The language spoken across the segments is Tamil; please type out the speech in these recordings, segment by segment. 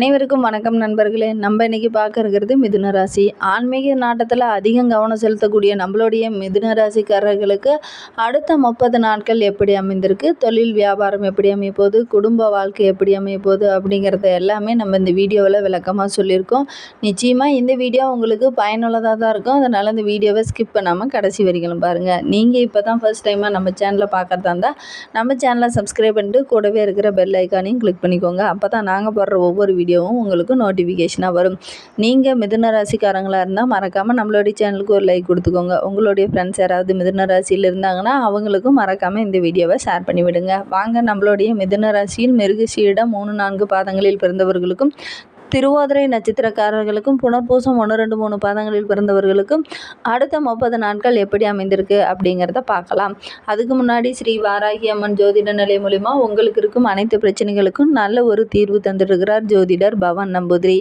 அனைவருக்கும் வணக்கம் நண்பர்களே. நம்ம இன்னைக்கு பார்க்க இருக்கிறது மிதுன ராசி. ஆன்மீக நாட்டத்தில் அதிகம் கவனம் செலுத்தக்கூடிய நம்மளுடைய மிதுன ராசிக்காரர்களுக்கு அடுத்த முப்பது நாட்கள் எப்படி அமைந்திருக்கு? தொழில் வியாபாரம் எப்படி அமைய போகுது குடும்ப வாழ்க்கை எப்படி அமைய போகுது அப்படிங்கிறத எல்லாமே நம்ம இந்த வீடியோவில் விளக்கமாக சொல்லியிருக்கோம். நிச்சயமாக இந்த வீடியோ உங்களுக்கு பயனுள்ளதாக தான் இருக்கும். அதனால் இந்த வீடியோவை ஸ்கிப் பண்ணாமல் கடைசி வரைக்கும் பாருங்கள் நீங்கள் இப்போ தான் ஃபர்ஸ்ட் டைமாக நம்ம சேனலை பார்க்குறதா இருந்தால் நம்ம சேனலை சப்ஸ்கிரைப் பண்ணிட்டு கூடவே இருக்கிற பெல் ஐக்கானையும் கிளிக் பண்ணிக்கோங்க. அப்போ தான் நாங்கள் போடுற ஒவ்வொரு வீடியோவும் உங்களுக்கு நோட்டிஃபிகேஷனாக வரும். நீங்கள் மிதுன ராசிக்காரங்களாக இருந்தால் மறக்காமல் நம்மளுடைய சேனலுக்கு ஒரு லைக் கொடுத்துக்கோங்க. உங்களுடைய ஃப்ரெண்ட்ஸ் யாராவது மிதுன ராசியில் இருந்தாங்கன்னா அவங்களுக்கும் மறக்காமல் இந்த வீடியோவை ஷேர் பண்ணி விடுங்க வாங்க நம்மளுடைய மிதுன ராசியில் மிருகசீரிடம் மூணு நான்கு பாதங்களில் பிறந்தவர்களுக்கும் திருவாதிரை நட்சத்திரக்காரர்களுக்கும் புனர்பூசம் ஒன்று ரெண்டு மூணு பாதங்களில் பிறந்தவர்களுக்கும் அடுத்த முப்பது நாட்கள் எப்படி அமைந்திருக்கு அப்படிங்கிறத பார்க்கலாம். அதுக்கு முன்னாடி ஸ்ரீ வாராகி அம்மன் ஜோதிட நிலை மூலிமா உங்களுக்கு இருக்கும் அனைத்து பிரச்சனைகளுக்கும் நல்ல ஒரு தீர்வு தந்துருக்கிறார் ஜோதிடர் பவன் நம்பூதிரி.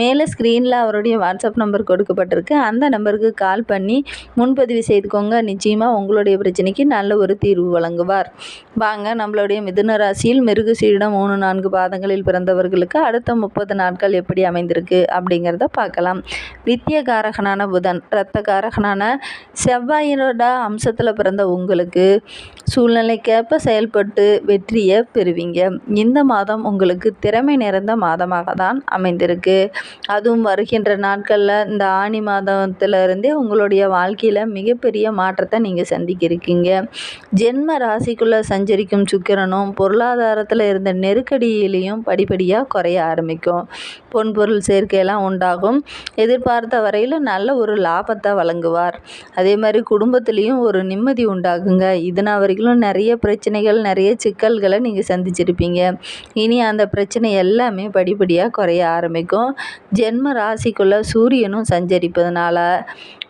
மேலே ஸ்க்ரீனில் அவருடைய வாட்ஸ்அப் நம்பர் கொடுக்கப்பட்டிருக்கு. அந்த நம்பருக்கு கால் பண்ணி முன்பதிவு செய்துக்கோங்க. நிச்சயமாக உங்களுடைய பிரச்சனைக்கு நல்ல ஒரு தீர்வு வழங்குவார். வாங்க நம்மளுடைய மிதுன ராசியில் மிருகசீரிடம் மூணு நான்கு பாதங்களில் பிறந்தவர்களுக்கு அடுத்த முப்பது நாட்கள் எப்படி அமைந்திருக்கு அப்படிங்கிறத பார்க்கலாம். வித்தியகாரகனான புதன் இரத்தகாரகனான செவ்வாயினோட அம்சத்தில் பிறந்த உங்களுக்கு சூழ்நிலைக்கேற்ப செயல்பட்டு வெற்றியை பெறுவீங்க. இந்த மாதம் உங்களுக்கு திறமை நிறைந்த மாதமாக தான் அமைந்திருக்கு. அதுவும் வருகின்ற நாட்களில் இந்த ஆணி மாதத்துல இருந்தே உங்களுடைய வாழ்க்கையில் மிகப்பெரிய மாற்றத்தை நீங்கள் சந்திக்க இருக்கீங்க ஜென்ம ராசிக்குள்ளே சஞ்சரிக்கும் சுக்கிரனும் பொருளாதாரத்தில் இருந்த நெருக்கடியிலையும் படிப்படியாக குறைய ஆரம்பிக்கும். பொன்பொருள் சேர்க்கையெல்லாம் உண்டாகும். எதிர்பார்த்த வரையில் நல்ல ஒரு லாபத்தை வழங்குவார். அதே மாதிரி குடும்பத்துலேயும் ஒரு நிம்மதி உண்டாகுங்க. இதனால் வரைக்கும் நிறைய பிரச்சனைகள் நிறைய சிக்கல்களை நீங்கள் சந்திச்சிருப்பீங்க. இனி அந்த பிரச்சனை எல்லாமே படிப்படியாக குறைய ஆரம்பிக்கும். ஜென்ம ராசிக்குள்ளே சூரியனும் சஞ்சரிப்பதனால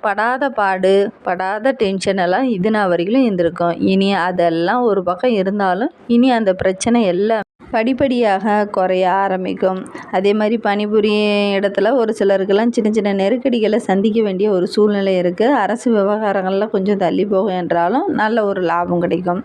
படாத பாடு படாத டென்ஷன் எல்லாம் இதுனா வரைக்கும் இருந்திருக்கும். இனி அதெல்லாம் ஒரு பக்கம் இருந்தாலும் இனி அந்த பிரச்சனை எல்லாம் படிப்படியாக குறைய ஆரம்பிக்கும். அதே மாதிரி பணிபுரியும் இடத்துல ஒரு சிலருக்கெல்லாம் சின்ன சின்ன நெருக்கடிகளை சந்திக்க வேண்டிய ஒரு சூழ்நிலை இருக்குது அரசு விவகாரங்களில் கொஞ்சம் தள்ளி போகும் என்றாலும் நல்ல ஒரு லாபம் கிடைக்கும்.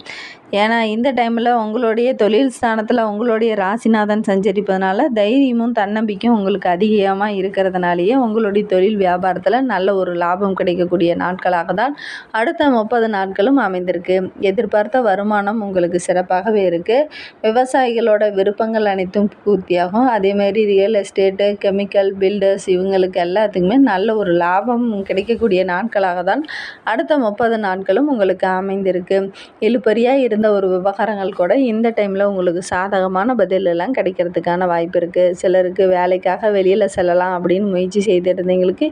ஏன்னா இந்த டைமில் உங்களுடைய தொழில் ஸ்தானத்தில் உங்களுடைய ராசிநாதன் சஞ்சரிப்பதனால தைரியமும் தன்னம்பிக்கையும் உங்களுக்கு அதிகமாக இருக்கிறதுனாலேயே உங்களுடைய தொழில் வியாபாரத்தில் நல்ல ஒரு லாபம் கிடைக்கக்கூடிய நாட்களாக தான் அடுத்த முப்பது நாட்களும் அமைந்திருக்கு. எதிர்பார்த்த வருமானம் உங்களுக்கு சிறப்பாகவே இருக்குது விவசாயிகளோட விருப்பங்கள் அனைத்தும் பூர்த்தியாகும். அதேமாதிரி ரியல் எஸ்டேட்டு கெமிக்கல் பில்டர்ஸ் இவங்களுக்கு எல்லாத்துக்குமே நல்ல ஒரு லாபம் கிடைக்கக்கூடிய நாட்களாக தான் அடுத்த முப்பது நாட்களும் உங்களுக்கு அமைந்திருக்கு. இழுபறியாக இருந்த ஒரு விவகாரங்கள் கூட இந்த டைமில் உங்களுக்கு சாதகமான பதிலெல்லாம் கிடைக்கிறதுக்கான வாய்ப்பு இருக்குது சிலருக்கு வேலைக்காக வெளியில் செல்லலாம் அப்படின்னு முயற்சி செய்து இருந்தவங்களுக்கு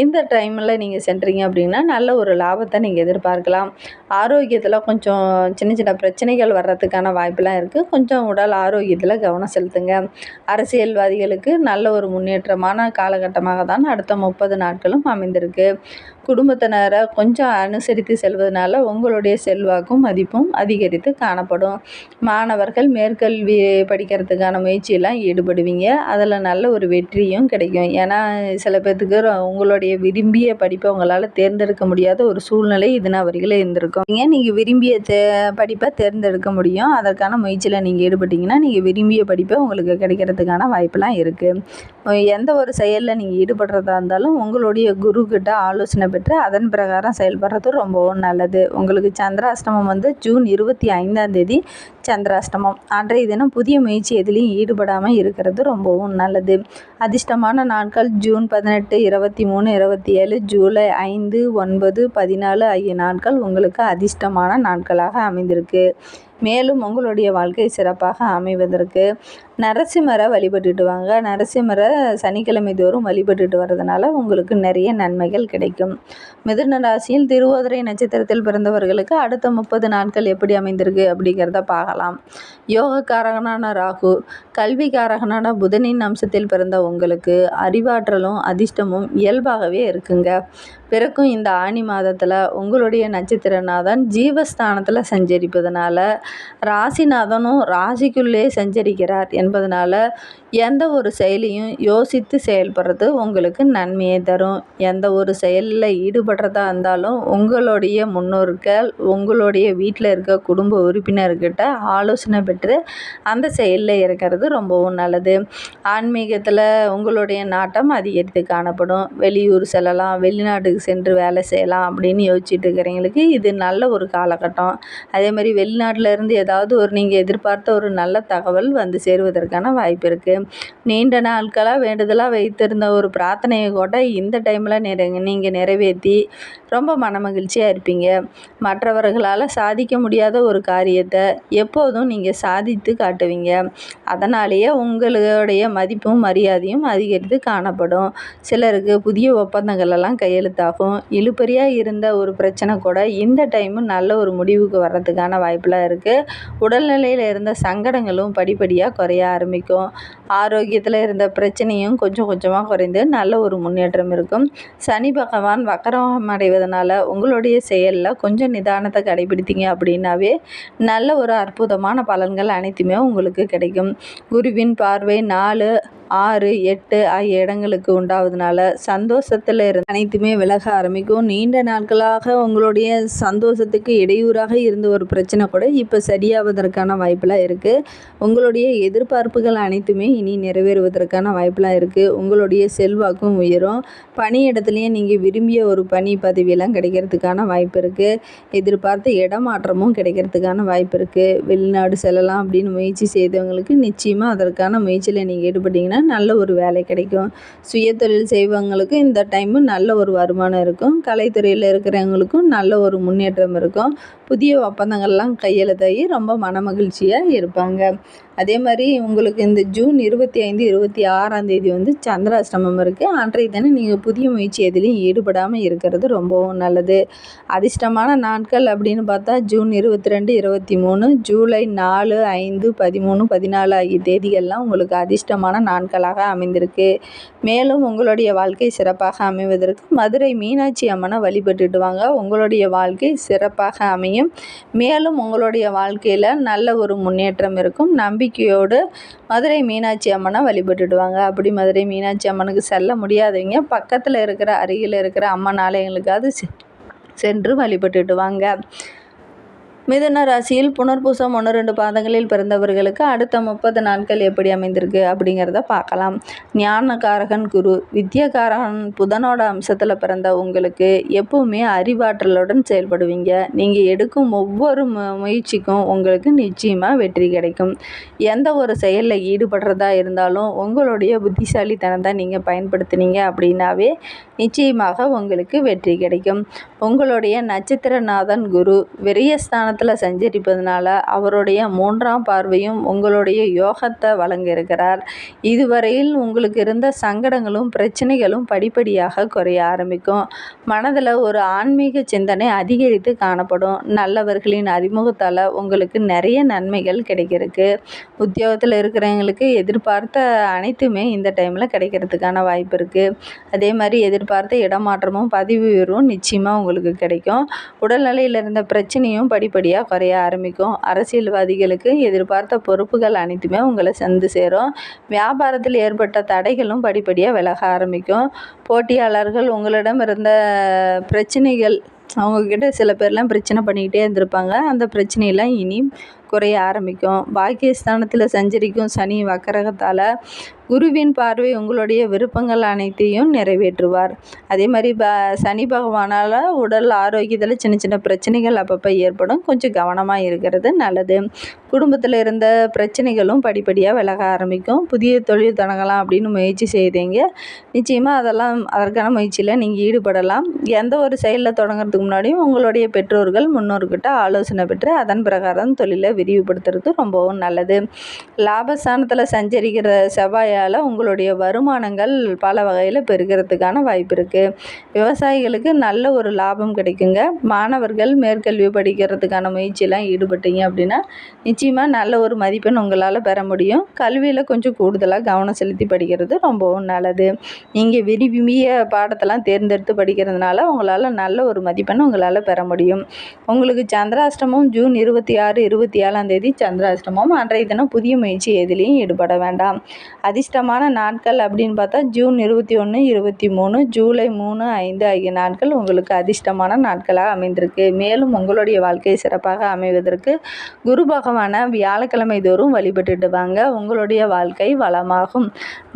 இந்த டைமில் நீங்கள் சென்றீங்க அப்படின்னா நல்ல ஒரு லாபத்தை நீங்கள் எதிர்பார்க்கலாம். ஆரோக்கியத்தில் கொஞ்சம் சின்ன சின்ன பிரச்சனைகள் வர்றதுக்கான வாய்ப்புலாம் இருக்குது கொஞ்சம் உடல் ஆரோக்கியத்தில் கவனம் செலுத்துங்க. அரசியல்வாதிகளுக்கு நல்ல ஒரு முன்னேற்றமான காலகட்டமாக தான் அடுத்த முப்பது நாட்களும் அமைந்திருக்கு. குடும்பத்தினரை கொஞ்சம் அனுசரித்து செல்வதனால உங்களுடைய செல்வாக்கும் மதிப்பும் அதிகரித்து காணப்படும். மாணவர்கள் மேற்கல்வி படிக்கிறதுக்கான முயற்சியெல்லாம் ஈடுபடுவீங்க. அதில் நல்ல ஒரு வெற்றியும் கிடைக்கும். ஏன்னா சில பேர்த்துக்கு உங்களுடைய விரும்பிய படிப்பை உங்களால் தேர்ந்தெடுக்க முடியாத ஒரு சூழ்நிலை இதுனா வரையில் இருந்திருக்கும். ஏன் நீங்கள் விரும்பிய தே படிப்பை தேர்ந்தெடுக்க முடியும். அதற்கான முயற்சியில் நீங்கள் ஈடுபட்டீங்கன்னா நீங்கள் விரும்பிய படிப்பை உங்களுக்கு கிடைக்கிறதுக்கான வாய்ப்பெல்லாம் இருக்குது எந்த ஒரு செயலில் நீங்கள் ஈடுபடுறதா இருந்தாலும் உங்களுடைய குருக்கிட்ட ஆலோசனை பெற்று அதன் பிரகாரம் செயல்படுறது ரொம்பவும் நல்லது. உங்களுக்கு சந்திராஷ்டமம் வந்து ஜூன் இருபத்தி ஐந்தாம் தேதி சந்திராஷ்டமம். அன்றைய தினம் புதிய முயற்சி எதிலையும் ஈடுபடாமல் இருக்கிறது ரொம்பவும் நல்லது. அதிர்ஷ்டமான நாட்கள் ஜூன் பதினெட்டு இருபத்தி மூணு இருபத்தி ஏழு ஜூலை ஐந்து ஒன்பது பதினாலு ஆகிய நாட்கள் உங்களுக்கு அதிர்ஷ்டமான நாட்களாக அமைந்திருக்கு. மேலும் உங்களுடைய வாழ்க்கை சிறப்பாக அமைவதற்கு நரசிம்மரை வழிபட்டுட்டு வாங்க. நரசிம்மரை சனிக்கிழமை தோறும் வழிபட்டுட்டு வர்றதுனால உங்களுக்கு நிறைய நன்மைகள் கிடைக்கும். மிதுன ராசியில் திருவோதிரை நட்சத்திரத்தில் பிறந்தவர்களுக்கு அடுத்த முப்பது நாட்கள் எப்படி அமைந்திருக்கு அப்படிங்கிறத பார்க்கலாம். யோகக்காரகனான ராகு கல்விக்காரகனான புதனின் அம்சத்தில் பிறந்த உங்களுக்கு அறிவாற்றலும் அதிர்ஷ்டமும் இயல்பாகவே இருக்குங்க. பிறக்கும் இந்த ஆனி மாதத்தில் உங்களுடைய நட்சத்திரநாதன் ஜீவஸ்தானத்தில் சஞ்சரிப்பதனால ராசிநாதனும் ராசிக்குள்ளே சஞ்சரிக்கிறார் என் என்பதனால் எந்த ஒரு செயலையும் யோசித்து செயல்படுறது உங்களுக்கு நன்மையை தரும். எந்த ஒரு செயலில் ஈடுபடுறதா இருந்தாலும் உங்களுடைய முன்னோர்கள் உங்களுடைய வீட்டில் இருக்க குடும்ப உறுப்பினர்கிட்ட ஆலோசனை பெற்று அந்த செயலில் இருக்கிறது ரொம்பவும் நல்லது. ஆன்மீகத்தில் உங்களுடைய நாட்டம் அதிகரித்து காணப்படும். வெளியூர் செல்லலாம் வெளிநாட்டுக்கு சென்று வேலை செய்யலாம் அப்படின்னு யோசிச்சுட்டு இருக்கிறவங்களுக்கு இது நல்ல ஒரு காலகட்டம். அதே மாதிரி வெளிநாட்டில் இருந்து ஏதாவது ஒரு நீங்கள் எதிர்பார்த்த ஒரு நல்ல தகவல் வந்து சேருவதற்கான வாய்ப்பு இருக்குது நீண்ட நாட்களாக வேண்டுதலாக வைத்திருந்த ஒரு பிரார்த்தனையை கூட இந்த டைமில் நிறை நீங்கள் நிறைவேற்றி ரொம்ப மனமகிழ்ச்சியாக இருப்பீங்க. மற்றவர்களால் சாதிக்க முடியாத ஒரு காரியத்தை எப்போதும் நீங்கள் சாதித்து காட்டுவீங்க. அதனாலேயே உங்களுடைய மதிப்பும் மரியாதையும் அதிகரித்து காணப்படும். சிலருக்கு புதிய ஒப்பந்தங்கள் எல்லாம் கையெழுத்தாகும். இழுபறியாக இருந்த ஒரு பிரச்சனை கூட இந்த டைமும் நல்ல ஒரு முடிவுக்கு வர்றதுக்கான வாய்ப்பெலாம் இருக்குது உடல்நிலையில் இருந்த சங்கடங்களும் படிப்படியாக குறைய ஆரம்பிக்கும். ஆரோக்கியத்தில் இருந்த பிரச்சனையும் கொஞ்சம் கொஞ்சமாக குறைந்து நல்ல ஒரு முன்னேற்றம் இருக்கும். சனி பகவான் வக்கரம் அடைவதனால உங்களுடைய செயலில் கொஞ்சம் நிதானத்தை கடைபிடித்தீங்க அப்படின்னாவே நல்ல ஒரு அற்புதமான பலன்கள் அனைத்துமே உங்களுக்கு கிடைக்கும். குருவின் பார்வை நாலு ஆறு எட்டு ஆகிய இடங்களுக்கு உண்டாவதுனால சந்தோஷத்தில் இருந்து அனைத்துமே விலக ஆரம்பிக்கும். நீண்ட நாட்களாக உங்களுடைய சந்தோஷத்துக்கு இடையூறாக இருந்த ஒரு பிரச்சனை கூட இப்போ சரியாவதற்கான வாய்ப்பெலாம் இருக்குது உங்களுடைய எதிர்பார்ப்புகள் அனைத்துமே இனி நிறைவேறுவதற்கான வாய்ப்பெலாம் இருக்குது உங்களுடைய செல்வாக்கும் உயரும். பணியிடத்துலையும் நீங்கள் விரும்பிய ஒரு பணி பதவியெல்லாம் கிடைக்கிறதுக்கான வாய்ப்பு இருக்குது எதிர்பார்த்த இடமாற்றமும் கிடைக்கிறதுக்கான வாய்ப்பு இருக்குது வெளிநாடு செல்லலாம் அப்படின்னு முயற்சி செய்தவங்களுக்கு நிச்சயமாக அதற்கான முயற்சியில் நீங்கள் ஈடுபட்டீங்கன்னா நல்ல ஒரு வேலை கிடைக்கும். சுயதொழில் செய்வங்களுக்கு இந்த டைமு நல்ல ஒரு வருமானம் இருக்கும். கலைத்துறையில் இருக்கிறவங்களுக்கும் நல்ல ஒரு முன்னேற்றம் இருக்கும். புதிய ஒப்பந்தங்கள்லாம் கையெழுத்தாகி ரொம்ப மனமகிழ்ச்சியாக இருப்பாங்க. அதே மாதிரி உங்களுக்கு இந்த ஜூன் இருபத்தி ஐந்து இருபத்தி ஆறாம் தேதி வந்து சந்திராஷ்டமம் இருக்குது அன்றைய தினம் நீங்கள் புதிய முயற்சி எதுலேயும் ஈடுபடாமல் இருக்கிறது ரொம்பவும் நல்லது. அதிர்ஷ்டமான நாட்கள் அப்படின்னு பார்த்தா ஜூன் இருபத்தி ரெண்டு இருபத்தி மூணு ஜூலை நாலு ஐந்து பதிமூணு பதினாலு ஆகிய தேதிகள்லாம் உங்களுக்கு அதிர்ஷ்டமான நாட்களாக அமைந்திருக்கு. மேலும் உங்களுடைய வாழ்க்கை சிறப்பாக அமைவதற்கு மதுரை மீனாட்சி அம்மனை வழிபட்டுட்டு வாங்க. உங்களுடைய வாழ்க்கை சிறப்பாக அமையும். மேலும் உங்களுடைய வாழ்க்கையில் நல்ல ஒரு முன்னேற்றம் இருக்கும். நம்பி நம்பிக்கையோடு மதுரை மீனாட்சி அம்மனை வழிபட்டுடுவாங்க. அப்படி மதுரை மீனாட்சி அம்மனுக்கு செல்ல முடியாதவங்க பக்கத்தில் இருக்கிற அருகில் இருக்கிற அம்மன் ஆலயங்களுக்காவது செ- சென்று வழிபட்டுடுவாங்க. மிதுன ராசியில் புனர்பூசம் ஒன்று ரெண்டு பாதங்களில் பிறந்தவர்களுக்கு அடுத்த முப்பது நாட்கள் எப்படி அமைந்திருக்கு அப்படிங்கிறத பார்க்கலாம். ஞானகாரகன் குரு வித்யாகாரகன் புதனோட அம்சத்தில் பிறந்த உங்களுக்கு எப்பவுமே அறிவாற்றலுடன் செயல்படுவீங்க. நீங்கள் எடுக்கும் ஒவ்வொரு மு முயற்சிக்கும் உங்களுக்கு நிச்சயமாக வெற்றி கிடைக்கும். எந்த ஒரு செயலில் ஈடுபடுறதா இருந்தாலும் உங்களுடைய புத்திசாலித்தனத்தை நீங்கள் பயன்படுத்துனீங்க அப்படின்னாவே நிச்சயமாக உங்களுக்கு வெற்றி கிடைக்கும். உங்களுடைய நட்சத்திரநாதன் குரு விரயஸ்தானத்தில் சஞ்சரிப்பதனால அவருடைய மூன்றாம் பார்வையும் உங்களுடைய யோகத்தை வழங்கியிருக்கிறார். இதுவரையில் உங்களுக்கு இருந்த சங்கடங்களும் பிரச்சனைகளும் படிப்படியாக குறைய ஆரம்பிக்கும். மனதில் ஒரு ஆன்மீக சிந்தனை அதிகரித்து காணப்படும். நல்லவர்களின் அறிமுகத்தால் உங்களுக்கு நிறைய நன்மைகள் கிடைக்கிறதுக்கு உத்தியோகத்தில் இருக்கிறவங்களுக்கு எதிர்பார்த்த அனைத்துமே இந்த டைமில் கிடைக்கிறதுக்கான வாய்ப்பு இருக்குது அதே மாதிரி எதிர்பார்த்த இடமாற்றமும் பதிவு உயர்வும் நிச்சயமாக உங்களுக்கு கிடைக்கும். உடல்நிலையில் இருந்த பிரச்சனையும் படிப்படியாக குறைய ஆரம்பிக்கும். அரசியல்வாதிகளுக்கு எதிர்பார்த்த பொறுப்புகள் அனைத்துமே உங்களை சென்று சேரும். வியாபாரத்தில் ஏற்பட்ட தடைகளும் படிப்படியாக விலக ஆரம்பிக்கும். போட்டியாளர்கள் உங்களிடம் இருந்த பிரச்சனைகள் அவங்கக்கிட்ட சில பேர்லாம் பிரச்சனை பண்ணிக்கிட்டே இருந்திருப்பாங்க. அந்த பிரச்சனையெல்லாம் இனி குறைய ஆரம்பிக்கும். பாக்கியஸ்தானத்தில் சஞ்சரிக்கும் சனி வக்கரகத்தால் குருவின் பார்வை உங்களுடைய விருப்பங்கள் அனைத்தையும் நிறைவேற்றுவார். அதே மாதிரி ப சனி பகவானால் உடல் ஆரோக்கியத்தில் சின்ன சின்ன பிரச்சனைகள் அப்பப்போ ஏற்படும். கொஞ்சம் கவனமாக இருக்கிறது நல்லது. குடும்பத்தில் இருந்த பிரச்சனைகளும் படிப்படியாக விலக ஆரம்பிக்கும். புதிய தொழில் தொடங்கலாம் அப்படின்னு முயற்சி செய்தீங்க. நிச்சயமாக அதெல்லாம் அதற்கான முயற்சியில் நீங்கள் ஈடுபடலாம். எந்த ஒரு செயலில் தொடங்குறதுக்கு முன்னாடியும் உங்களுடைய பெற்றோர்கள் முன்னோர்கிட்ட ஆலோசனை பெற்று அதன் பிரகாரம் தொழிலை விரிவுபடுத்துறது ரொம்பவும் நல்லது. லாபஸ்தானத்தில் சஞ்சரிக்கிற செவ்வாயால் உங்களுடைய வருமானங்கள் பல வகையில் பெருகிறதுக்கான வாய்ப்பு இருக்குது விவசாயிகளுக்கு நல்ல ஒரு லாபம் கிடைக்குங்க. மாணவர்கள் மேற்கல்வி படிக்கிறதுக்கான முயற்சியெல்லாம் ஈடுபட்டீங்க அப்படின்னா நிச்சயமாக நல்ல ஒரு மதிப்பெண் உங்களால் பெற முடியும். கல்வியில் கொஞ்சம் கூடுதலாக கவனம் செலுத்தி படிக்கிறது ரொம்பவும் நல்லது. நீங்கள் விரும்பிய பாடத்தெல்லாம் தேர்ந்தெடுத்து படிக்கிறதுனால உங்களால் நல்ல ஒரு மதிப்பெண் உங்களால் பெற முடியும். உங்களுக்கு சந்திராஷ்டமம் ஜூன் இருபத்தி ஆறு இருபத்தி ஏழாம் தேதி சந்திராஷ்டமம். அன்றைய தினம் புதிய முயற்சி எதிலையும் ஈடுபட வேண்டாம். அதிர்ஷ்டமான நாட்கள் அப்படின்னு பார்த்தா ஜூன் இருபத்தி ஒன்று இருபத்தி மூணு ஜூலை மூணு ஐந்து ஆகிய நாட்கள் உங்களுக்கு அதிர்ஷ்டமான நாட்களாக அமைந்திருக்கு. மேலும் உங்களுடைய வாழ்க்கை சிறப்பாக அமைவதற்கு குரு பகவான வியாழக்கிழமை தோறும் வழிபட்டுட்டு வாங்க. உங்களுடைய வாழ்க்கை வளமாகும்.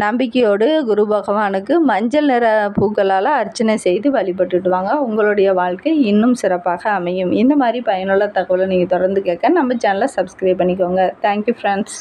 நம்பிக்கையோடு குரு பகவானுக்கு மஞ்சள் நிற பூக்களால் அர்ச்சனை செய்து வழிபட்டுட்டு வாங்க. உங்களுடைய வாழ்க்கை இன்னும் சிறப்பாக அமையும். இந்த மாதிரி பயனுள்ள தகவலை நீங்கள் தொடர்ந்து கேட்க நம்ம சேனலை சப்ஸ்கிரைப் பண்ணிக்கோங்க. Thank you friends